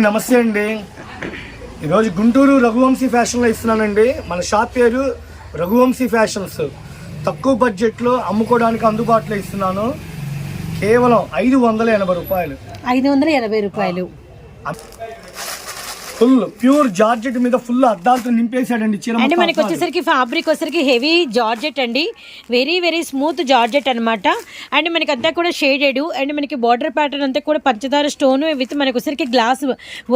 నమస్తే అండి. ఈరోజు గుంటూరు రఘువంశీ ఫ్యాషన్లో ఇస్తున్నానండి. మన షాప్ పేరు రఘువంశీ ఫ్యాషన్స్. తక్కువ బడ్జెట్లో అమ్ముకోవడానికి అందుబాటులో ఇస్తున్నాను. కేవలం ఐదు వందల ఎనభై రూపాయలు. ఐదు వందల ఎనభై రూపాయలు. ఫుల్ ప్యూర్ జార్జెట్ మీద ఫుల్ అద్దాలతో నింపేశాడండి చీర అంటే మనకి వచ్చేసరికి ఫ్యాబ్రిక్ వచ్చేసరికి హెవీ జార్జెట్ అండి. వెరీ వెరీ స్మూత్ జార్జెట్ అన్నమాట. అండ్ మనకి అంతా కూడా షేడెడ్ అండ్ మనకి బార్డర్ ప్యాటర్న్ అంతా కూడా పంచదార స్టోన్ విత్ మనకి వచ్చేసరికి గ్లాస్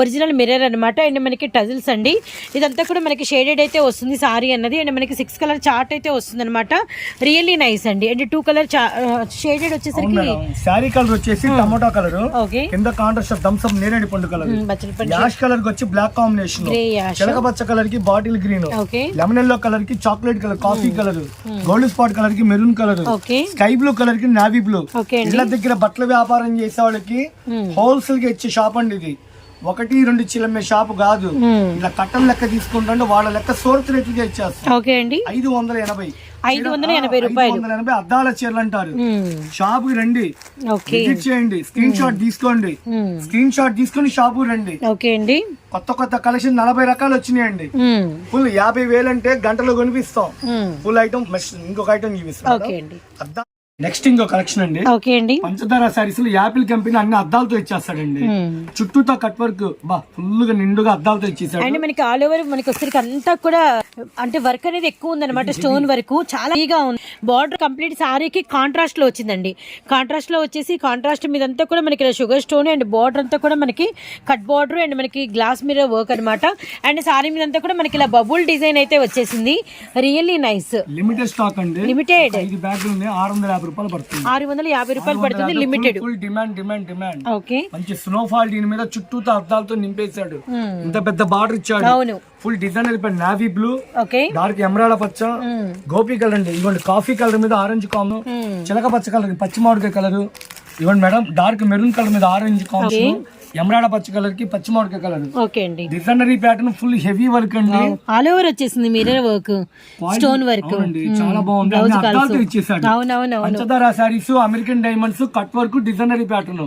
ఒరిజినల్ మిర్రర్ అన్నమాట. అండ్ మనకి టజిల్స్ అండి. ఇదంతా కూడా మనకి షేడెడ్ అయితే వస్తుంది సారీ అన్నది. అండ్ మనకి సిక్స్ కలర్ చార్ట్ అయితే వస్తుంది అనమాట రియల్లీ నైస్ అండి. అండ్ టూ కలర్ షేడెడ్ వచ్చేసరికి శారీ కలర్ వచ్చేసి టమోటా కలర్ ఓకే కింద కాంట్రాస్ట్ థమ్స్అప్ నేరేడు పండు కలర్ యాష్ కలర్ వచ్చి బ్లాక్ కాంబినేషన్ చిలకపచ్చ కలర్కి బాటిల్ గ్రీన్ లెమన్ ఎల్లో కలర్కి chocolate colour coffee colour Gold Spot కలర్కి మెరూన్ కలర్ స్కై బ్లూ కలర్కి నావీ బ్లూ ఇళ్ళ దగ్గర బట్టల వ్యాపారం చేసే వాళ్ళకి హోల్సేల్గా ఇచ్చే షాప్ అండి ఇది. ఒకటి రెండు చిల్లమ్మే షాప్ కాదు. ఇలా కట్టం లెక్క తీసుకుంటుంటే వాళ్ళ లెక్క సోర్త్ రేట్లుగా ఇచ్చేస్తారు ఓకే అండి. ఐదు వందల ఎనభై. ఐదు వందల ఎనభై ఐదు రూపాయలు. వందల ఎనభై అద్దాల చీరలు అంటారు. షాప్కి రండి. విజిట్ చేయండి. స్క్రీన్ షాట్ తీసుకోండి. స్క్రీన్ షాట్ తీసుకొని షాపు రండి. ఓకే అండి. కొత్త కొత్త కలెక్షన్ నలభై రకాలు వచ్చినాయండి. ఫుల్ యాభై వేలు అంటే గంటలో కొనిపిస్తాం. ఫుల్ ఐటమ్ ఇంకొక ఐటమ్ చూపిస్తాం అండి. నెక్స్ట్ ఇంకో కలెక్షన్ అండి. ఓకే అండి. పంచదార సారీస్లో యాపిల్ కంపెనీ అన్ని అద్దాలతో ఇచ్చేస్తాడండి. చుట్టూతో కట్ వర్క్ బా ఫుల్గా నిండుగా అద్దాలతో ఇచ్చేసాడు. అండ్ మనకి ఆల్ ఓవర్ మనకి వచ్చరికి అంతా కూడా అంటే వర్క్ అనేది ఎక్కువ ఉందన్నమాట స్టోన్ వర్క్ చాలా ఈగా ఉంది. బార్డర్ కంప్లీట్ సారీకి కాంట్రాస్ట్లో వచ్చిందండి. కాంట్రాస్ట్లో వచ్చేసి కాంట్రాస్ట్ మీద అంతా కూడా మనకి షుగర్ స్టోన్ అండ్ బార్డర్ అంతా కూడా మనకి కట్ బార్డర్ అండ్ మనకి గ్లాస్ మిర్రర్ వర్క్ అన్నమాట. అండ్ సారీ మీద అంతా కూడా మనకి ఇలా బబుల్ డిజైన్ అయితే వచ్చేసింది. రియల్లీ నైస్ లిమిటెడ్ స్టాక్ అండి. లిమిటెడ్ ఆరు వందల యాభై రూపాయలు పడుతుంది. ఆరు వందల యాభై రూపాయలు పడుతుంది limited full demand demand demand okay. మంచి స్నోఫాల్ దీని మీద చుట్టూతో అద్దాలతో నింపేశాడు. ఇంత పెద్ద బార్డర్ ఇచ్చాడు. అవును. ఫుల్ డిజైన్ అయిపోయి navy blue okay. Dark emerald పచ్చ గోపి కలర్ అండి. ఇవ్వండి కాఫీ కలర్ మీద ఆరెంజ్ కాము చిలక పచ్చ కలర్ పచ్చి మామిడికాయ కలర్ ఇవ్వండి మేడం డార్క్ మెరూన్ కలర్ మీద ఆరెంజ్ కాంబినేషన్ ఎమరాడ పచ్చ కలర్కి పచ్చి మామిడికాయ కలర్. ఓకే అండి. Designer pattern full heavy work అండి. ఆల్ ఓవర్ వచ్చేసింది మిర్రర్ వర్క్ స్టోన్ వర్క్ అవునండి చాలా బాగుంది. అద్దాలతో ఇచ్చేసాడు పంచదార saris American diamonds cut work designer pattern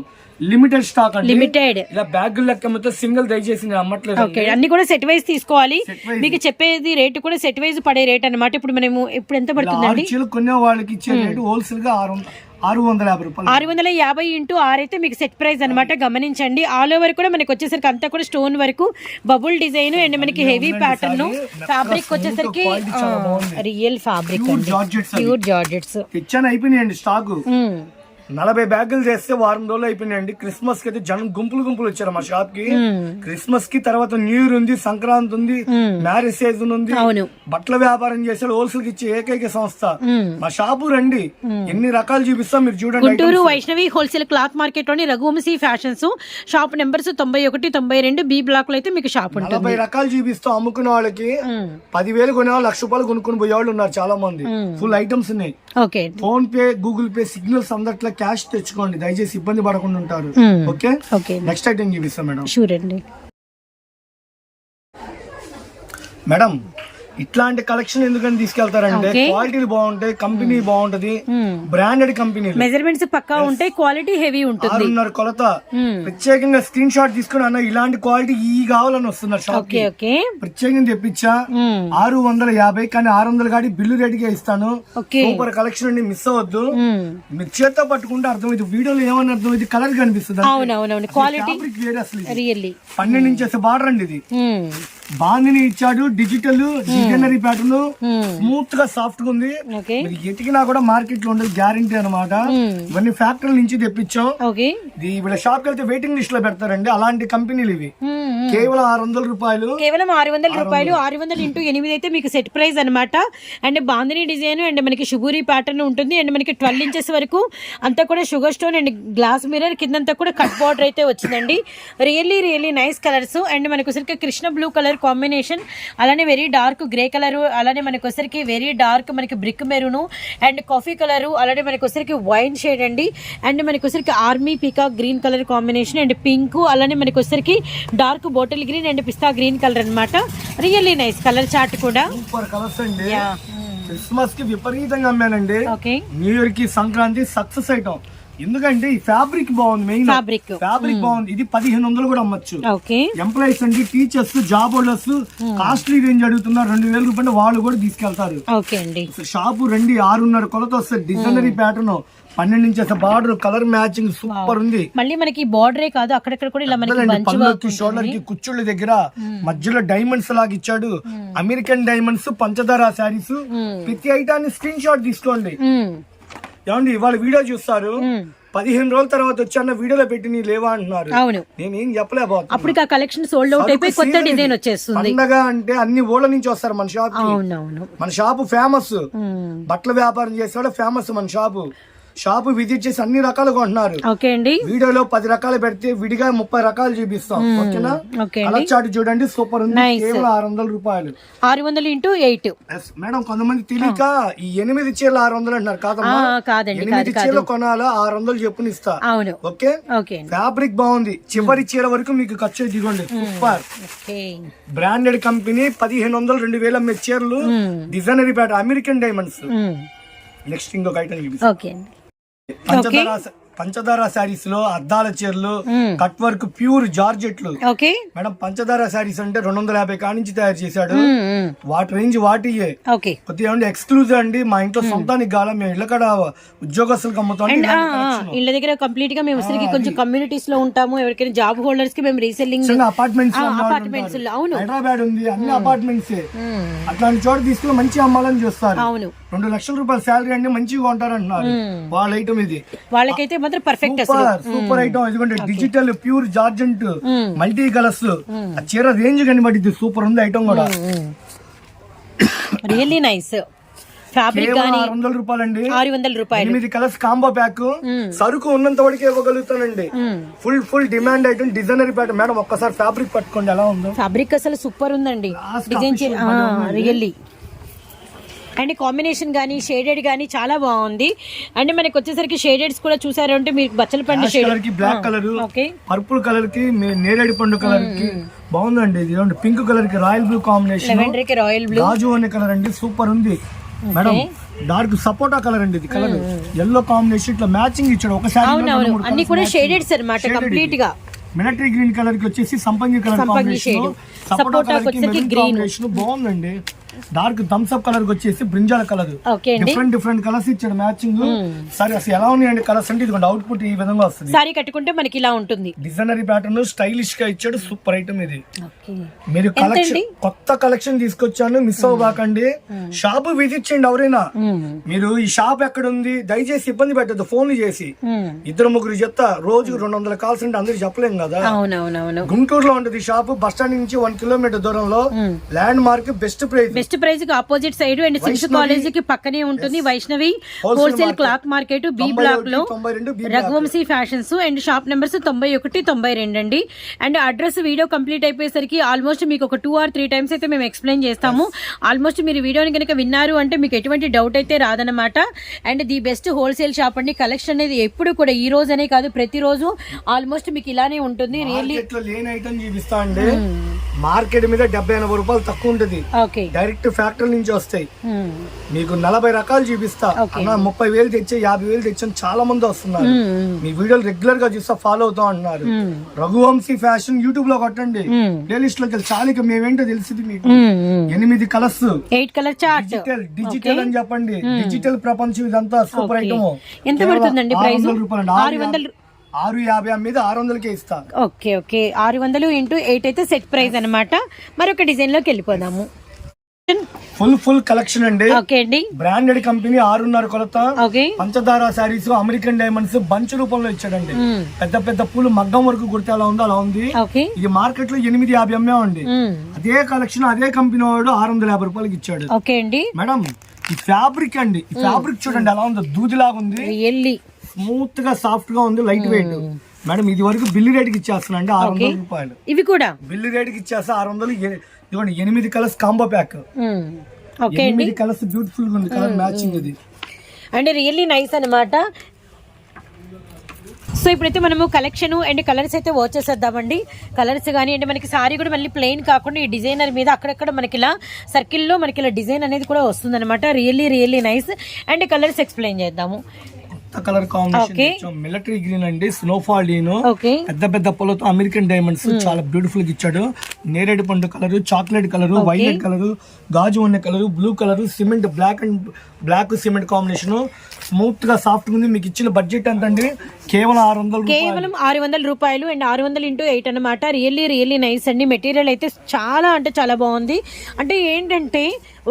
limited stock అండి. లిమిటెడ్ ఇలా బ్యాగ్ లెక్క మొత్తం సింగిల్ దయచేసి నేను అమ్మట్లేదు ఓకే అన్ని కూడా సెట్ వైజ్ తీసుకోవాలి. మీకు చెప్పేది రేటు కూడా సెట్ వైజ్ పడే రేట్ అన్నమాట. ఇప్పుడు మనము ఇప్పుడు ఎంత చీలు కొనే వాళ్ళకి ఇచ్చే రేటు హోల్సేల్గా ఆరు ఆరు వందల యాభై రూపాయలు. ఆరు వందల యాభై ఇంటూ ఆరు అయితే మీకు సెట్ ప్రైస్ అన్నమాట. గమనించండి. ఆల్ ఓవర్ కూడా మనకి వచ్చేసరికి అంతా కూడా స్టోన్ వరకు బబుల్ డిజైన్ అండ్ మనకి హెవీ ప్యాటర్న్ ఫ్యాబ్రిక్ వచ్చేసరికి. Real fabric. ప్యూర్ జార్జెట్స్ తెచ్చాను అయిపోయినాయండి స్టాక్ నలభై బ్యాగులు చేస్తే వారం రోజులు అయిపోయినాయండి. క్రిస్మస్కి అయితే జనం గుంపులు గుంపులు వచ్చారు మా షాప్కి క్రిస్మస్కి తర్వాత న్యూ ఇయర్ ఉంది సంక్రాంతి ఉంది మ్యారేజ్ సీజన్ ఉంది. బట్టల వ్యాపారం చేసాడు హోల్సేల్కి ఇచ్చే ఏకైక సంస్థ. మా షాపు రండి. ఎన్ని రకాలు చూపిస్తాం మీరు చూడండి గుంటూరు వైష్ణవి హోల్సేల్ క్లాత్ మార్కెట్లోని రఘువంశీ ఫ్యాషన్స్. షాప్ నెంబర్స్ తొంభై ఒకటి తొంభై రెండు బి బ్లాక్లో అయితే మీకు షాప్ ఉంటుంది. నలభై రకాలు చూపిస్తాం అమ్ముకునే వాళ్ళకి పదివేలు కొనే వాళ్ళు లక్ష రూపాయలు కొనుక్కుని పోయే వాళ్ళు ఉన్నారు చాలా మంది ఫుల్ ఐటమ్స్ ఉన్నాయి. Okay. PhonePe Google Pay signals అందట్లో cash తెచ్చుకోండి. దయచేసి ఇబ్బంది పడకుండా ఉంటారు. ఓకే? ఓకే. నెక్స్ట్ ఐటమ్ చూపిస్తాం మేడం. షూర్ అండి. మేడం ఇట్లాంటి కలెక్షన్ ఎందుకని తీసుకెళ్తారంటే. క్వాలిటీలు బాగుంటాయి కంపెనీ బాగుంటది బ్రాండెడ్ కంపెనీలు మెజర్మెంట్స్ పక్కా ఉంటాయి క్వాలిటీ హెవీ ఉంటుంది. ఆరున్నర కొలత. Hmm. ప్రత్యేకంగా స్క్రీన్ షాట్ తీసుకుని అన్న ఇలాంటి క్వాలిటీ ఈ కావాలని వస్తున్నారు షాప్ ఓకే ప్రత్యేకంగా తెప్పించా. Hmm. ఆరు వందల యాభై కానీ ఆరు వందల కాడి బిల్లు రేటుగా ఇస్తాను. సూపర్ కలెక్షన్ అండి మిస్ అవ్వద్దు. Hmm. మీరు చేత్తో పట్టుకుంటే అర్థమైంది వీడియోలో ఏమని అర్థమైంది కలర్ కనిపిస్తుంది క్వాలిటీ పన్నెండు ఇంచెస్ బార్డర్ అండి ఇది. బాందిని ఇచ్చాడు డిజిటల్ డిజైనరీ ప్యాటర్న్. స్మూత్గా సాఫ్ట్గా ఉంది ఎతికినా కూడా మార్కెట్లో ఉండదు గ్యారంటీ అనమాట ఇవన్నీ ఫ్యాక్టరీ నుంచి తెప్పించాం. ఓకే. ఇది వీళ్ళ షాప్కి వెళ్తే వెయిటింగ్ లిస్ట్లో పెడతారండి. అలాంటి కంపెనీలు ఇవి. కేవలం ఆరు వందల రూపాయలు. కేవలం ఆరు వందల రూపాయలు ఆరు వందలు ఇంటూ ఎనిమిది అయితే మీకు సెట్ ప్రైస్ అన్నమాట. అండ్ బాందిని డిజైన్ అండ్ మనకి షుగూరి ప్యాటర్న్ ఉంటుంది. అండ్ మనకి ట్వెల్వ్ ఇంచెస్ వరకు అంతా కూడా sugar stone and glass mirror కిందంతా కూడా కట్ బార్డర్ అయితే వచ్చిందండి. Really really nice colours and మనకు వచ్చరికి కృష్ణ బ్లూ కలర్ కాంబినేషన్. అలానే వెరీ డార్క్ గ్రే కలర్ అలానే మనకు వచ్చరికి వెరీ డార్క్ మనకి brick maroon and coffee colour అలానే మనకు వచ్చరికి వైన్ షేడ్ అండి. అండ్ మనకు వచ్చరికి army peacock green colour combination and pink అలానే మనకు వచ్చరికి dark bottle green and pista green colour అన్నమాట. రియల్లీ నైస్ కలర్ చార్ట్ కూడా. సూపర్ కలర్స్ అండి. క్రిస్మస్కి విపరీతంగా అమ్మానండి. ఓకే న్యూ ఇయర్కి సంక్రాంతి సక్సెస్ ఐటమ్. ఎందుకంటే ఈ ఫ్యాబ్రిక్ బాగుంది మెయిన్. Fabric. ఫ్యాబ్రిక్ బాగుంది. ఇది పదిహేను వందలు కూడా అమ్మచ్చు. ఎంప్లాయీస్ అండి teachers job holders costly range అడుగుతున్నారు. రెండు వేల రూపాయలు వాళ్ళు కూడా తీసుకెళ్తారు. షాపు రెండు ఆరున్నర కొలత వస్తుంది డిజైనరీ ప్యాటర్న్ పన్నెండు inches border colour matching super ఉంది. మళ్ళీ మనకి బార్డరే కాదు అక్కడక్కడ కూడా ఇలా మనకి పళ్ళకి షోల్డర్కి కుచ్చుళ్ళ దగ్గర మధ్యలో డైమండ్స్ లాగా ఇచ్చాడు. అమెరికన్ డైమండ్స్ పంచదార శారీస్. ప్రతి ఐటాన్ని స్క్రీన్ షాట్ తీసుకోండి. ఏమండి ఇవాళ వీడియో చూస్తారు. పదిహేను రోజుల తర్వాత వచ్చి అన్న వీడియోలో పెట్టి నీ లేవా అంటున్నారు. అవును. నేను ఏం చెప్పలేకపోతున్నా అప్పటికి ఆ కలెక్షన్ సోల్డ్ అవుట్ అయిపోయి కొత్త డిజైన్ వచ్చేస్తుంది. పండగ అంటే అన్ని ఊళ్ళ నుంచి వస్తారు మన షాప్ మన షాపు ఫేమస్. బట్టల వ్యాపారం చేసేవాడు ఫేమస్ మన షాపు. షాపు విజిట్ చేసి అన్ని రకాలు కొంటున్నారు. ఓకే అండి. వీడియోలో పది రకాలు పెడితే విడిగా ముప్పై రకాలు చూపిస్తాం. ఓకేనా? ఓకే కలర్ చార్ట్ చూడండి సూపర్ ఉంది. కేవలం ఆరు వందల రూపాయలు. ఆరు వందలు ఇంటూ ఎయిట్. మేడం కొంతమంది తెలియక ఈ ఎనిమిది చీరలు ఆరు వందలు అంటున్నారు. కాదమ్మా. కాదండి ఎనిమిది చీరలు కొనాలా ఆరు వందలు చెప్పుని ఇస్తా. అవును. ఓకే? ఫ్యాబ్రిక్ బాగుంది. చివరి చీర వరకు మీకు ఖర్చు దిగోండి. సూపర్. బ్రాండెడ్ కంపెనీ పదిహేను వందలు రెండు వేల అమ్మే చీరలు. డిజైనరీ ప్యాట్ అమెరికన్ డైమండ్స్. నెక్స్ట్ ఇంకొక ఐటమ్ ఓకే అండి. పంచదార పంచదార శారీస్లో అద్దాల చీరలు కట్ వర్క్ ప్యూర్ జార్జెట్లు. మేడం పంచదార శారీస్ అంటే రెండు వందల యాభై నుంచి తయారు చేశాడు. Um, um. వాటి రేంజ్ వాటియే ఓకే కొద్దిగా ఎక్స్క్లూజివ్ అండి. మా ఇంట్లో సొంతానికి కాల మేము ఇళ్ళ కాడ ఉద్యోగస్తులకు అమ్ముతాం ఇళ్ళ దగ్గర కంప్లీట్గా మేము ఉసిరికి కొంచెం కమ్యూనిటీస్లో ఉంటాము. ఎవరికైనా జాబ్ హోల్డర్స్కి మేము రీసెల్లింగ్ అపార్ట్మెంట్స్ అపార్ట్మెంట్స్ అవును. హైదరాబాద్ ఉంది అన్ని అపార్ట్మెంట్స్. అట్లాంటి చోట తీసుకుని మంచి అమ్మాలని చూస్తారు. అవును. రెండు లక్షల రూపాయల శాలరీ అండి మంచిగా ఉంటారు అంటున్నారు వాళ్ళ ఐటమ్ ఇది. వాళ్ళకైతే మాత్రం పర్ఫెక్ట్ సూపర్ ఐటమ్ ఎందుకంటే digital pure georgette multi colours చీర రేంజ్ కనిపడింది సూపర్ ఉంది ఐటమ్ కూడా. రియల్లీ నైస్ ఫ్యాబ్రిక్ వందల రూపాయలండి. ఆరు వందల రూపాయలు. ఎనిమిది కలర్స్ కాంబో ప్యాక్ సరుకు ఉన్నంత వరకే ఇవ్వగలుగుతానండి. ఫుల్ ఫుల్ డిమాండ్ ఐటమ్ డిజైనరీ ప్యాటర్న్ మేడం ఒక్కసారి ఫ్యాబ్రిక్ పట్టుకోండి. ఎలా ఉందో. ఫ్యాబ్రిక్ అసలు సూపర్ ఉందండి. డిజైన్ రియల్లీ అండ్ కాంబినేషన్ కానీ షేడెడ్ కానీ చాలా బాగుంది. అండ్ మనకి వచ్చేసరికి షేడెడ్స్ కూడా చూసారు అంటే మీకు బచ్చల పండు shade black colour okay. Purple కలర్కి నేరేడు పండు కలర్కి బాగుందండి ఇది. పింక్ కలర్కి రాయల్ బ్లూ కాంబినేషన్. కి రాయల్ బ్లూ. గాజు అనే కలర్ అండి. సూపర్ ఉంది. మేడం డార్క్ సపోటా కలర్ అండి ఇది కలర్. ఎల్లో కాంబినేషన్ ఇట్లా మ్యాచింగ్ ఇచ్చాడు. ఒకసారి అన్ని కూడా షేడెడ్స్ అన్నమాట కంప్లీట్గా మిలిటరీ గ్రీన్ కలర్కి వచ్చేసి సంపంగి కలర్ కాంబినేషన్. సపోటా కలర్కి green. కాంబినేషన్ బాగుందండి. డార్క్ థమ్స్ అప్ కలర్ వచ్చేసి బ్రింజాల కలర్ డిఫరెంట్ డిఫరెంట్ కలర్స్ ఇచ్చాడు మ్యాచింగ్ సరే అసలు ఎలా ఉన్నాయండి కలర్స్ అంటే ఇదిగోండి అవుట్పుట్ ఈ విధంగా వస్తుంది. సారీ కట్టుకుంటే మనకి ఇలా ఉంటుంది. డిజైనరీ ప్యాటర్న్ స్టైలిష్గా ఇచ్చాడు సూపర్ ఐటమ్ ఇది. మీరు కలెక్షన్ కొత్త కలెక్షన్ తీసుకొచ్చాను మిస్ అవ్వకండి. షాప్ విజిట్ చేయండి ఎవరైనా. మీరు ఈ షాప్ ఎక్కడ ఉంది దయచేసి ఇబ్బంది పెట్టద్దు ఫోన్లు చేసి. ఇద్దరు ముగ్గురు చెప్తా రోజు రెండు వందల కాల్స్ అంటే అందరికి చెప్పలేం కదా. గుంటూరులో ఉంటుంది షాప్ బస్ స్టాండ్ నుంచి వన్ కిలోమీటర్ దూరంలో landmark best price best ప్రైస్కి ఆపోజిట్ సైడ్ అండ్ సిక్స్ కాలేజ్కి పక్కనే ఉంటుంది Vaishnavi. Wholesale cloth market B బ్లాక్లో Raghuvamshi fashions and shop numbers తొంభై ఒకటి తొంభై రెండు అండి. అండ్ అడ్రస్ వీడియో కంప్లీట్ అయిపోయేసరికి ఆల్మోస్ట్ మీకు ఒక టూ ఆర్ త్రీ టైమ్స్ అయితే మేము ఎక్స్ప్లెయిన్ చేస్తాము. ఆల్మోస్ట్ మీరు వీడియోని కనుక విన్నారు అంటే మీకు ఎటువంటి డౌట్ అయితే రాదనమాట and the best wholesale shop అండి. కలెక్షన్ అనేది ఎప్పుడు కూడా ఈ రోజనే కాదు ప్రతిరోజు ఆల్మోస్ట్ మీకు ఇలానే ఉంటుంది. రియల్లీ మార్కెట్లో లేని ఐటమ్ చూపిస్తా అండి మార్కెట్ మీద డెబ్బై ఎనభై రూపాయలు తక్కువ ఉంటుంది. డైరెక్ట్ ఫ్యాక్టరీ నుంచి వస్తాయి. మీకు నలభై రకాలు చూపిస్తా. అన్న ముప్పై వేలు తెచ్చే యాభై వేలు తెచ్చని చాలా మంది వస్తున్నారు. మీ వీడియోలు రెగ్యులర్గా చూస్తా ఫాలో అవుతా అంటున్నారు. రఘువంశీ ఫ్యాషన్ యూట్యూబ్లో కొట్టండి. ప్లేలిస్ట్లోకి వెళ్ళి చాలా ఇక మేమేంటో తెలిసింది మీకు. ఎనిమిది colours. Eight colour chart. Digital digital అని చెప్పండి. డిజిటల్ ప్రపంచం ఇదంతా సూపర్ ఐటమ్ ఎంత పడుతుందండి ప్రైస్? ఆరు వందలు ఆరు యాభై మీద ఆరు వందలకే ఇస్తా. Okay okay. ఆరు వందలు ఇంటూ ఎయిట్ అయితే సెట్ ప్రైస్ అన్నమాట. మరొక డిజైన్లోకి వెళ్ళిపోదాము. ఫుల్ ఫుల్ కలెక్షన్ అండి. ఓకే అండి. బ్రాండెడ్ కంపెనీ ఆరున్నర కొలత. పంచదార శారీస్ అమెరికన్ డైమండ్స్ బంచ్ రూపంలో ఇచ్చాడండి. పెద్ద పెద్ద పూలు మగ్గం వరకు కుడితే అలా ఉందో అలా ఉంది. ఇది మార్కెట్లో ఎనిమిది యాభై అమ్మే ఉంది అదే కలెక్షన్ అదే కంపెనీ వాడు ఆరు వందల యాభై రూపాయలకి ఇచ్చాడు. ఓకే అండి. మేడం ఈ ఫ్యాబ్రిక్ అండి. ఈ ఫ్యాబ్రిక్ చూడండి ఎలా ఉందో దూదిలాగా ఉంది. స్మూత్గా సాఫ్ట్గా ఉంది లైట్ వెయిట్ మేడం ఇది వరకు బిల్లు రేట్కి ఇచ్చేస్తున్నా అండి ఆరు వందల రూపాయలు. ఇవి కూడా? బిల్లు రేట్కి ఇచ్చేస్తా ఆరు వందలు ఇదిగోండి ఎనిమిది కలర్స్ కాంబో ప్యాక్. అండి. ఎనిమిది కలర్స్ బ్యూటిఫుల్గా ఉంది కలర్ మ్యాచింగ్ ఇది అండ్ రియల్లీ నైస్ అన్నమాట. సో ఇప్పుడైతే మనము కలెక్షన్ అండ్ కలర్స్ అయితే వచ్చేసేద్దామండి కలర్స్ కానీ అంటే మనకి సారీ కూడా మళ్ళీ ప్లెయిన్ కాకుండా ఈ డిజైనర్ మీద అక్కడక్కడ మనకి ఇలా సర్కిల్లో మనకి ఇలా డిజైన్ అనేది కూడా వస్తుందన్నమాట. Really really nice. And colours explain చేద్దాము. కొత్త కలర్ కాంబినేషన్. మిలిటరీ గ్రీన్ అండి స్నోఫాల్ డీను పెద్ద పెద్ద పొలతో అమెరికన్ డైమండ్స్ చాలా బ్యూటిఫుల్గా ఇచ్చాడు. నేరేడు పండు colour chocolate colour violet colour గాజు ఉన్న colour blue colour cement black and black cement combination. స్మూత్గా సాఫ్ట్ ఉంది. మీకు ఇచ్చిన బడ్జెట్ ఎంత అండి? కేవలం ఆరు వందల కేవలం ఆరు వందల రూపాయలు అండ్ ఆరు వందలు ఇంటూ ఎయిట్ అనమాట రియల్లీ రియల్లీ నైస్ అండి. మెటీరియల్ అయితే చాలా అంటే చాలా బాగుంది. అంటే ఏంటంటే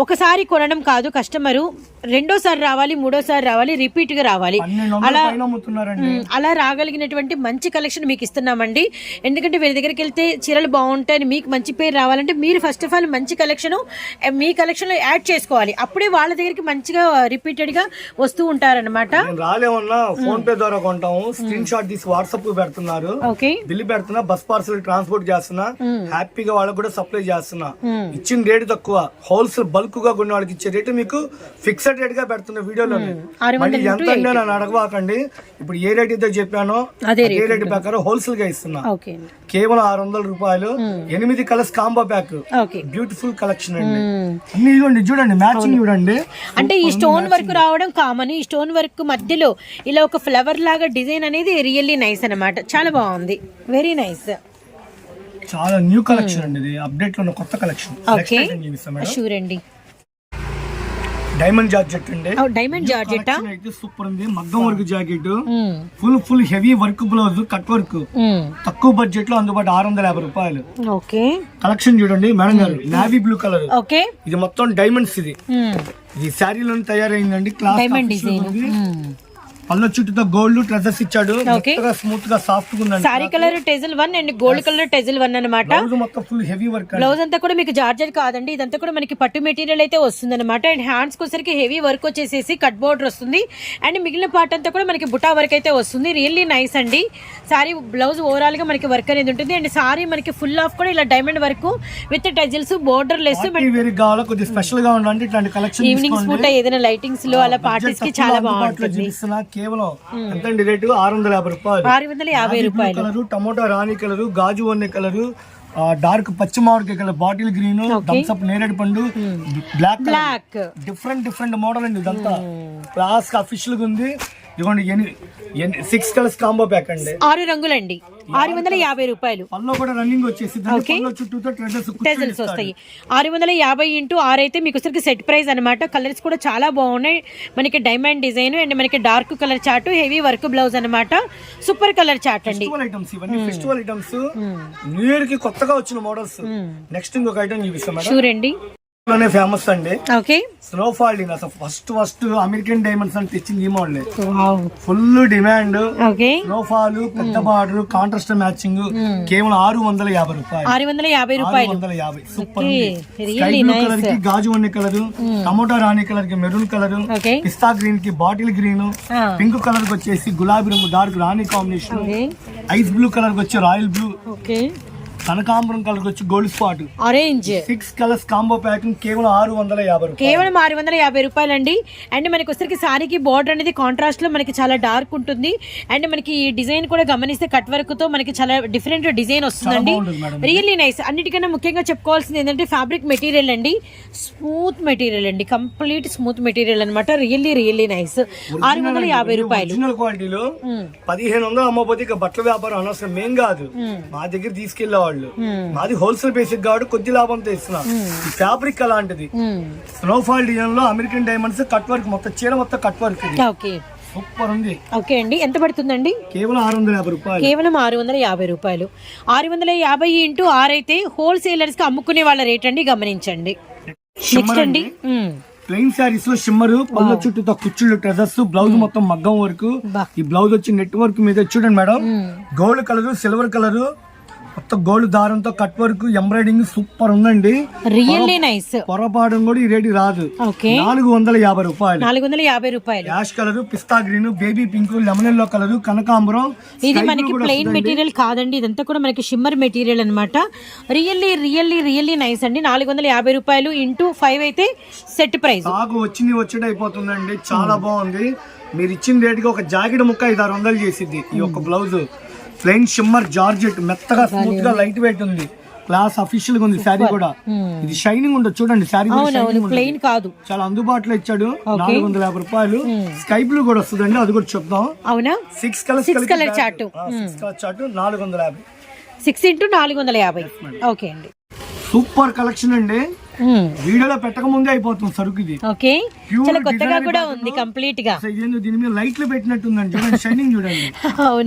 ఒకసారి కొనడం కాదు కస్టమరు రెండోసారి రావాలి మూడోసారి రావాలి రిపీట్గా రావాలి. మ్మ్. అలా రాగలిగినటువంటి మంచి కలెక్షన్ మీకు ఇస్తున్నామండి. ఎందుకంటే వీరి దగ్గరికి వెళ్తే చీరలు బాగుంటాయని మీకు మంచి పేరు రావాలంటే మీరు ఫస్ట్ ఆఫ్ ఆల్ మంచి కలెక్షన్ మీ కలెక్షన్లో యాడ్ చేసుకోవాలి. అప్పుడే వాళ్ళ దగ్గరికి మంచిగా రిపీటెడ్గా వస్తూ ఉంటారన్నమాట. నేను రాలేమన్నా ఫోన్ పే ద్వారా కొంటాము. స్క్రీన్ షాట్ తీసి వాట్సాప్ పెడుతున్నారు. బిల్లు పెడుతున్నా బస్ పార్సల్ ట్రాన్స్పోర్ట్ చేస్తున్నా హ్యాపీగా వాళ్ళకి కూడా సప్లై చేస్తున్నా. ఇచ్చిన రేటు తక్కువ. హోల్సేల్ బల్క్గా కొన్ని వాళ్ళకి ఇచ్చే రేటు మీకు ఫిక్స్డ్ రేట్గా పెడుతున్న వీడియోలో ఎంత అడగవాకండి ఇప్పుడు ఏ రేట్ అయితే చెప్పానో అదే రేట్ ప్రకారం హోల్సేల్గా ఇస్తున్నా. ఓకే. కేవలం ఆరు వందల రూపాయలు. ఎనిమిది colours combo pack. Okay. Beautiful collection అండి. ఇదిగోండి చూడండి మ్యాచింగ్ చూడండి. అంటే ఈ స్టోన్ వర్క్ రావడం కామన్ ఈ స్టోన్ వర్క్ మధ్యలో ఇలా ఒక ఫ్లవర్ లాగా డిజైన్ అనేది రియల్లీ నైస్ అన్నమాట. చాలా బాగుంది. వెరీ నైస్ చాలా న్యూ కలెక్షన్ అండి ఇది. అప్డేట్లో ఉన్న కొత్త కలెక్షన్. ఓకే. షూర్ అండి. డైమండ్ జార్జెట్ అండి. డైమండ్ జార్జెటా Collection అయితే సూపర్ ఉంది. మగ్గం work jacket full full heavy work blouse cut work తక్కువ బడ్జెట్లో అందుబాటు ఆరు వందల యాభై రూపాయలు. ఓకే. కలెక్షన్ చూడండి మేడం గారు. Navy blue colour okay. ఇది మొత్తం డైమండ్స్ ఇది. ఇది శారీలో తయారైందండి క్లాస్ డైమండ్ డిజైన్ పళ్ళ చుట్టూతో గోల్డ్ ట్రెజర్స్ ఇచ్చాడు. స్మూత్గా సాఫ్ట్గా sari colour tassel one and gold colour tassel one అన్నమాట. బ్లౌజ్ మొత్తం ఫుల్ హెవీ వర్క్ బ్లౌజ్ అంతా కూడా మీకు జార్జెట్ కాదండి. ఇదంతా కూడా మనకి పట్టు మెటీరియల్ అయితే వస్తుంది అనమాట అండ్ హ్యాండ్స్ వచ్చరికి హెవీ వర్క్ వచ్చేసేసి కట్ బోర్డర్ వస్తుంది. అండ్ మిగిలిన పార్ట్ అంతా కూడా మనకి బుటా వర్క్ అయితే వస్తుంది. రియల్లీ నైస్ అండి. సారీ బ్లౌజ్ ఓవరాల్గా మనకి వర్క్ అనేది ఉంటుంది. అండ్ సారీ మనకి ఫుల్ ఆఫ్ కూడా ఇలా diamond work with tassels borderless వేరే కావాలో కొద్దిగా స్పెషల్గా కలెక్షన్ ఈవినింగ్ పూట ఏదైనా లైటింగ్స్లో అలా పార్టీస్కి చాలా బాగుంటుంది. కేవలం ఎంతండి రేటు? ఆరు వందల యాభై రూపాయలు. ఆరు వందల యాభై రూపాయలు. కలర్ టమోటా రాణి కలర్ గాజు వన్నె కలర్ డార్క్ పచ్చి మామిడికాయ colour bottle green Thums Up నేరేడు పండు black black. Different different model అండి ఇదంతా. క్లాస్ అఫీషియల్గా ఉంది. ఇదిగోండి సిక్స్ కలర్స్ కాంబో ప్యాక్ అండి. ఆరు రంగులండి. ఆరు వందల యాభై రూపాయలు. టెజల్స్ వస్తాయి. ఆరు వందల యాభై ఇంటూ ఆరు అయితే మీకు వచ్చరికి సెట్ ప్రైస్ అనమాట కలర్స్ కూడా చాలా బాగున్నాయి. మనకి డైమండ్ డిజైన్ అండ్ మనకి dark colour chart heavy work blouse అన్నమాట. సూపర్ కలర్ చార్ట్ అండి. ఫెస్టివల్ ఐటమ్స్ ఇవన్నీ ఫెస్టివల్ ఐటమ్స్ న్యూ ఇయర్కి కొత్తగా వచ్చిన మోడల్స్ నెక్స్ట్ ఇంకొక ఐటమ్ చూపిస్తాం అండి లోనే ఫేమస్ అండి. ఓకే. స్నోఫాల్ అసలు ఫస్ట్ ఫస్ట్ అమెరికన్ డైమండ్స్ అని తెచ్చింది ఈ model full demand okay. Snowfall పెద్ద బార్డర్ కాంట్రాస్ట్ మ్యాచింగ్ కేవలం ఆరు వందల యాభై రూపాయలు. ఆరు వందల యాభై ఆరు రూపాయలు వందల యాభై. సూపర్. కలర్కి గాజు వన్నె కలర్ టమోటా రాణి కలర్కి మెరూన్ కలర్ పిస్తా గ్రీన్కి బాటిల్ గ్రీన్. పింక్ కలర్కి వచ్చేసి గులాబీ రంగు డార్క్ రాణి కాంబినేషన్ ఐస్ బ్లూ కలర్కి వచ్చి రాయల్ బ్లూ కనకాంబరం కలర్ వచ్చి Gold Spot orange six colours combo packing కేవలం ఆరు వందల యాభై కేవలం ఆరు వందల యాభై రూపాయలు అండి అండ్ మనకి వచ్చరికి సారీకి బార్డర్ అనేది కాంట్రాస్ట్లో మనకి చాలా డార్క్ ఉంటుంది. అండ్ మనకి ఈ డిజైన్ కూడా గమనిస్తే కట్ వర్క్తో మనకి చాలా డిఫరెంట్ డిజైన్ వస్తుందండి. రియల్లీ నైస్ అన్నిటికన్నా ముఖ్యంగా చెప్పుకోవాల్సింది ఏంటంటే ఫ్యాబ్రిక్ మెటీరియల్ అండి. స్మూత్ మెటీరియల్ అండి. కంప్లీట్ స్మూత్ మెటీరియల్ అనమాట రియల్లీ రియల్లీ నైస్ ఆరు వందల యాభై రూపాయలు. క్వాలిటీలో పదిహేను వందలు అమ్మపోతే ఇక బట్టల వ్యాపారం అనవసరం. మేం కాదు. మా దగ్గర తీసుకెళ్ళే వాళ్ళు. మాది హోల్సేల్ బేసిక్ కాబట్టి కొద్ది లాభంతో ఇస్తున్నాం ఈ ఫ్యాబ్రిక్ అలాంటిది. స్నోఫాల్ డిజైన్లో అమెరికన్ డైమండ్స్ కట్ వర్క్ మొత్తం చీర మొత్తం కట్ వర్క్ సూపర్ ఉంది. ఓకే అండి. ఎంత పడుతుందండి? కేవలం ఆరు వందల యాభై రూపాయలు. కేవలం ఆరు వందల యాభై రూపాయలు. ఆరు వందల యాభై ఇంటూ ఆరు అయితే హోల్సేలర్స్కి అమ్ముకునే వాళ్ళ రేట్ అండి గమనించండి. నెక్స్ట్ అండి. ప్లెయిన్ శారీస్లో షిమ్మర్ పళ్ళ చుట్టూతో కుచ్చుళ్ళు ట్రెజర్స్ బ్లౌజ్ మొత్తం మగ్గం వర్క్. ఈ బ్లౌజ్ వచ్చి నెట్ వర్క్ మీద చూడండి madam. Gold colour silver colour మొత్తం గోల్డ్ దారంతో కట్ వర్క్ ఎంబ్రాయిడింగ్ సూపర్ ఉందండి. రియల్లీ నైస్ పొరపాటు కూడా ఈ రేటు రాదు. నాలుగు వందల యాభై రూపాయలు. నాలుగు వందల యాభై రూపాయలు. Ash colour pista green baby pink lemon yellow colour కనకాంబరం ఇది మనకి ప్లెయిన్. మెటీరియల్ కాదండి ఇదంతా కూడా మనకి షిమ్మర్ మెటీరియల్ అన్నమాట. రియల్లీ రియల్లీ రియల్లీ నైస్ అండి. నాలుగు వందల యాభై రూపాయలు ఇంటూ ఫైవ్ అయితే సెట్ ప్రైస్. సాగు వచ్చింది వచ్చేట అయిపోతుందండి. చాలా బాగుంది. మీరు ఇచ్చిన రేటుకి ఒక జాకెట్ ముక్క ఐదు ఆరు వందలు చేసిద్ది ఈ యొక్క బ్లౌజ్. ప్లెయిన్ షిమ్మర్ జార్జెట్ మెత్తగా స్మూత్గా లైట్ వెయిట్ ఉంది. క్లాస్ అఫీషియల్గా ఉంది శారీ కూడా. ఇది షైనింగ్ ఉండదు చూడండి శారీ. ప్లెయిన్ కాదు. చాలా అందుబాటులో ఇచ్చాడు. నాలుగు వందల యాభై రూపాయలు. స్కై బ్లూ కూడా వస్తుందండి అది కూడా చెప్దాం అవునా? Six chart. Six colour chart నాలుగు వందల యాభై. సిక్స్ ఇంటూ నాలుగు వందల యాభై. ఓకే అండి. సూపర్ కలెక్షన్ అండి. వీడియోలో పెట్టక ముందే అయిపోతుంది సరుకు ఇది. ఓకే Pure చాలా కొత్తగా కూడా. ఉంది కంప్లీట్గా. ఇదేందో దీని మీద లైట్లు పెట్టినట్టుందండి. చూడండి. షైనింగ్ చూడండి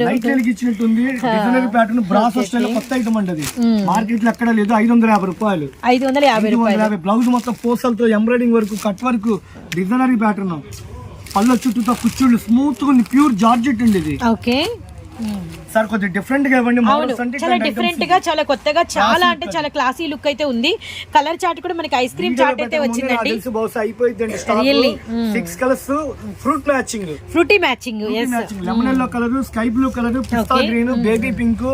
లైట్ వెలిగించినట్టుంది డిజైనర్ ప్యాటర్న్ బ్రాస్ స్టైల్ కొత్త ఐటమ్ అండి అది. మార్కెట్లో ఎక్కడ లేదు. ఐదు వందల యాభై రూపాయలు. ఐదు వందల యాభై రూపాయలు. బ్లౌజ్ మొత్తం పూసలతో ఎంబ్రాయిడింగ్ వరకు కట్ వరకు డిజైనరీ ప్యాటర్న్ పళ్ళ చుట్టూతో కుచ్చుళ్ళు స్మూత్గా ఉంది. ప్యూర్ జార్జెట్ అండి ఇది. ఓకే సార్ కొద్దిగా డిఫరెంట్గా ఇవ్వండి. చాలా డిఫరెంట్గా చాలా కొత్తగా చాలా అంటే చాలా క్లాసీ లుక్ అయితే ఉంది. కలర్ చార్ట్ కూడా మనకి ఐస్ క్రీమ్ చార్ట్ అయితే వచ్చిందండి. బహుశా అయిపోయిందండి? Six colours fruit matching fruity matching lemon yellow colour sky blue colour pista green baby pink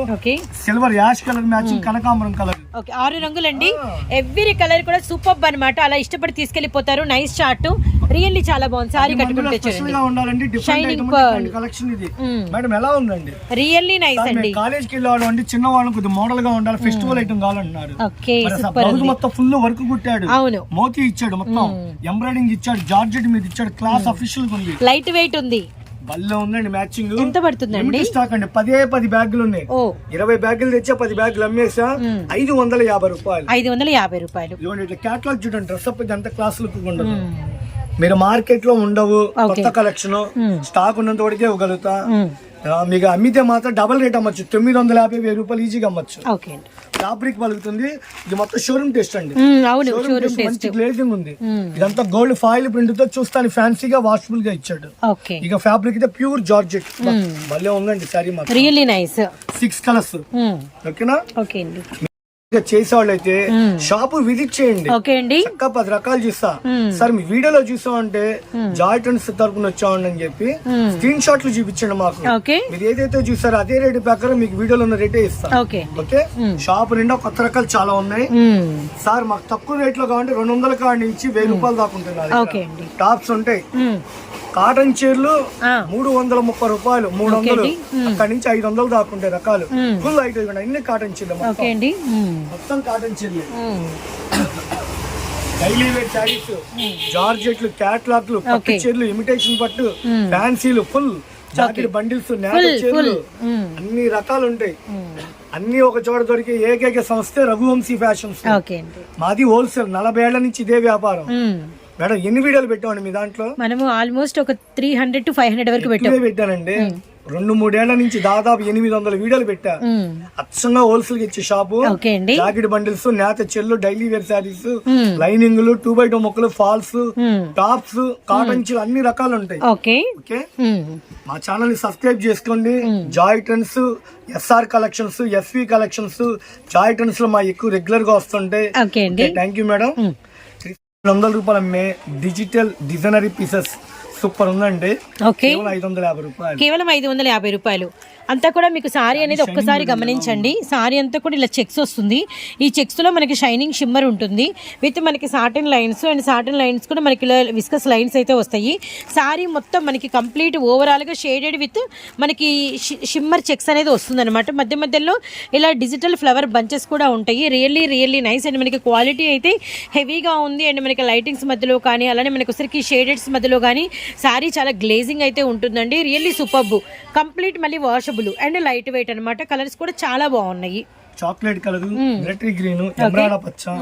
silver ash colour matching కనకాంబరం కలర్ ఓకే ఆరు రంగులండి. ఎవ్రీ కలర్ కూడా సూపర్ అన్నమాట. అలా ఇష్టపడి తీసుకెళ్ళిపోతారు నైస్ చార్ట్ రియల్లీ చాలా బాగుంది. సారీ కట్టుకుంటే చూడండి. గా ఉండాలండి. Shining different pearl. కలెక్షన్ ఇది. మేడం ఎలా ఉందండి? రియల్లీ నైస్ అండి. కాలేజ్కి వెళ్ళేవాడు అండి. చిన్న వాళ్ళకి కొద్దిగా మోడల్గా ఉండాలి ఫెస్టివల్ ఐటమ్ కావాలంటున్నారు. ఓకే సూపర్ మొత్తం ఫుల్ వర్క్ కుట్టాడు. అవును. మోతీ ఇచ్చాడు మొత్తం. ఎంబ్రాయిడింగ్ ఇచ్చాడు జార్జెట్ మీద ఇచ్చాడు క్లాస్ అఫీషియల్ ఉంది. లైట్ వెయిట్ ఉంది. భలే ఉందండి మ్యాచింగ్ ఎంత పడుతుందండి? స్టాక్ అండి. పదే పది బ్యాగులు ఉన్నాయి. ఇరవై బ్యాగులు తెచ్చా పది బ్యాగులు అమ్మేసా. ఐదు వందల యాభై రూపాయలు. ఐదు వందల యాభై రూపాయలు. ఇదిగోండి ఇట్లా క్యాటలాగ్ చూడండి. డ్రెస్ అప్ ఎంత క్లాస్ లుక్ ఉండదు. మీరు మార్కెట్లో ఉండవు కొత్త కలెక్షన్ స్టాక్ ఉన్నంత వరకే ఇవ్వగలుగుతా. మీకు అమ్మితే మాత్రం డబల్ రేట్ అమ్మచ్చు. తొమ్మిది వందల యాభై వెయ్యి రూపాయలు ఈజీగా అమ్మచ్చు. ఫ్యాబ్రిక్ పలుకుతుంది. ఇది మొత్తం షోరూమ్ టెస్ట్ అండి. మంచి గ్లేజింగ్ ఉంది. ఇదంతా గోల్డ్ ఫాయిల్ ప్రింట్తో చూస్తాను. ఫ్యాన్సీగా వాషబుల్గా ఇచ్చాడు. ఇక ఫ్యాబ్రిక్ అయితే ప్యూర్ జార్జెట్ భలే ఉందండి సారీ మాత్రం. సిక్స్ కలర్స్ ఓకేనా ఓకే అండి. ఇక చేసేవాళ్ళు అయితే షాప్ విజిట్ చేయండి. ఓకే అండి. చక్కగా పది రకాలు చూస్తా. సార్ మీ వీడియోలో చూసామంటే జాయింట్ అండ్ తరపున వచ్చామండి అని చెప్పి స్క్రీన్ షాట్లు చూపించండి మాకు. మీరు ఏదైతే చూసారో అదే రేట్ ప్రకారం మీకు వీడియోలో ఉన్న రేటే ఇస్తా. ఓకే. షాప్ నిండా కొత్త రకాలు చాలా ఉన్నాయి. సార్ మాకు తక్కువ రేట్లో కావాలంటే రెండు వందల కాడి నుంచి వెయ్యి రూపాయలు దాకా ఉంటుంది టాప్స్ ఉంటాయి. కాటన్ చీరలు. మూడు వందల ముప్పై రూపాయలు మూడు వందలు. అక్కడి నుంచి ఐదు వందలు దాకా ఉంటాయి రకాలు ఫుల్ ఐట్ అన్ని కాటన్ చీరలు మొత్తం. కాటన్ చీరలు. డైలీ వేర్ శారీస్ జార్జెట్లు క్యాట్లాగ్లు పట్టు చీరలు ఇమిటేషన్ పట్టు ఫ్యాన్సీలు ఫుల్ జాకెట్ బండిల్స్ నేత చీరలు. అన్ని రకాలు ఉంటాయి. అన్ని ఒక చోట దొరికే ఏకైక సంస్థ రఘువంశీ ఫ్యాషన్స్. మాది హోల్సేల్ నలభై ఏళ్ళ నుంచి ఇదే వ్యాపారం. మేడం ఎన్ని వీడియోలు పెట్టామండి మీ దాంట్లో? మనము ఆల్మోస్ట్ ఒక three hundred to five hundred వరకు పెట్టాం. పెట్టానండి. రెండు మూడేళ్ళ నుంచి దాదాపు ఎనిమిది వందల వీడియోలు పెట్టా. అచ్చంగా హోల్సేల్కి ఇచ్చే షాపు. జాకెట్ బండిల్స్ నేత చెల్లు డైలీ వేర్ శారీస్. లైనింగ్లు టూ బై టూ మొక్కలు ఫాల్స్. టాప్స్ కాటన్ చీలు అన్ని రకాలు ఉంటాయి. ఓకే. మా ఛానల్ని సబ్స్క్రైబ్ చేసుకోండి. Joy Trends SR collections SV collections Joy ట్రెండ్స్లో మా ఎక్కువ రెగ్యులర్గా వస్తుంటాయి థ్యాంక్ యూ మేడం వందల రూపాయలు అమ్మే డిజిటల్ డిజైనరీ పీసెస్ సూపర్ ఉందండి. కేవలం ఐదు వందల యాభై రూపాయలు. కేవలం ఐదు వందల యాభై రూపాయలు. అంతా కూడా మీకు సారీ అనేది ఒక్కసారి గమనించండి. సారీ అంతా కూడా ఇలా చెక్స్ వస్తుంది. ఈ చెక్స్లో మనకి షైనింగ్ షిమ్మర్ ఉంటుంది. విత్ మనకి satin lines and satin lines కూడా మనకి ఇలా విస్కస్ లైన్స్ అయితే వస్తాయి. సారీ మొత్తం మనకి కంప్లీట్ ఓవరాల్గా షేడెడ్ విత్ మనకి షిమ్మర్ చెక్స్ అనేది వస్తుంది అనమాట మధ్య మధ్యలో ఇలా డిజిటల్ ఫ్లవర్ బంచెస్ కూడా ఉంటాయి. రియల్లీ రియల్లీ నైస్ అండ్ మనకి క్వాలిటీ అయితే హెవీగా ఉంది. అండ్ మనకి లైటింగ్స్ మధ్యలో కానీ అలానే మనకి వచ్చరికి షేడెడ్స్ మధ్యలో కానీ సారీ చాలా గ్లేజింగ్ అయితే ఉంటుందండి. రియల్లీ సూపర్బ్ కంప్లీట్ మళ్ళీ వాషబుల్. అండ్ లైట్ వెయిట్ అన్నమాట. కలర్స్ కూడా చాలా బాగున్నాయి. చాక్లెట్ కలర్ మిలిటరీ గ్రీన్ ఎమరాడ పచ్చ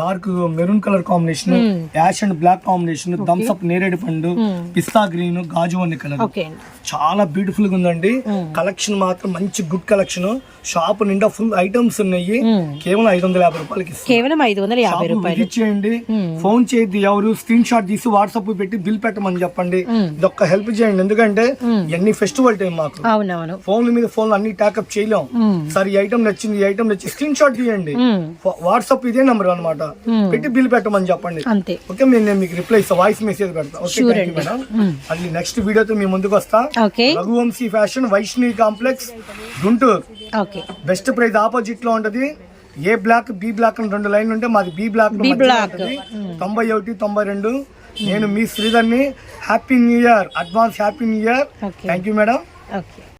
dark maroon colour combination ash and black combination Thums Up నేరేడు పండు పిస్తా గ్రీన్ గాజు అన్ని కలర్. ఓకే చాలా బ్యూటిఫుల్గా ఉందండి. కలెక్షన్ మాత్రం మంచి గుడ్ కలెక్షన్ షాప్ నిండా ఫుల్ ఐటమ్స్ ఉన్నాయి. కేవలం ఐదు వందల యాభై రూపాయలకి కేవలం ఐదు వందల యాభై రూపాయలు. చేయండి. ఫోన్ చేయద్దు ఎవరు స్క్రీన్ షాట్ తీసి వాట్సాప్ పెట్టి బిల్ పెట్టమని చెప్పండి. ఇదొక్క హెల్ప్ చేయండి. ఎందుకంటే ఇవన్నీ ఫెస్టివల్ టైం మాకు. అవునవును. ఫోన్ల మీద ఫోన్లు అన్ని టాకప్ చేయలేం. సార్ ఈ ఐటమ్ నచ్చింది ఈ ఐటమ్ నచ్చింది స్క్రీన్ షాట్ తీయండి. వాట్సాప్ ఇదే నంబర్ అన్నమాట. పెట్టి బిల్ పెట్టమని చెప్పండి. అంతే. ఓకే నేను మీకు రిప్లై ఇస్తా వాయిస్ మెసేజ్ పెడతా. ఓకే మేడం అది నెక్స్ట్ వీడియోతో మీ ముందుకు వస్తా. Raghuvamshi fashion Vaishnavi complex Guntur. Best price ఆపోజిట్లో ఉంటది. ఏ బ్లాక్ బి బ్లాక్ అని రెండు లైన్లు ఉంటే మాది బి బ్లాక్ block. తొంభై ఒకటి తొంభై రెండు. నేను మీ శ్రీధర్ని. Happy new year. Advance happy new year. Thank you madam okay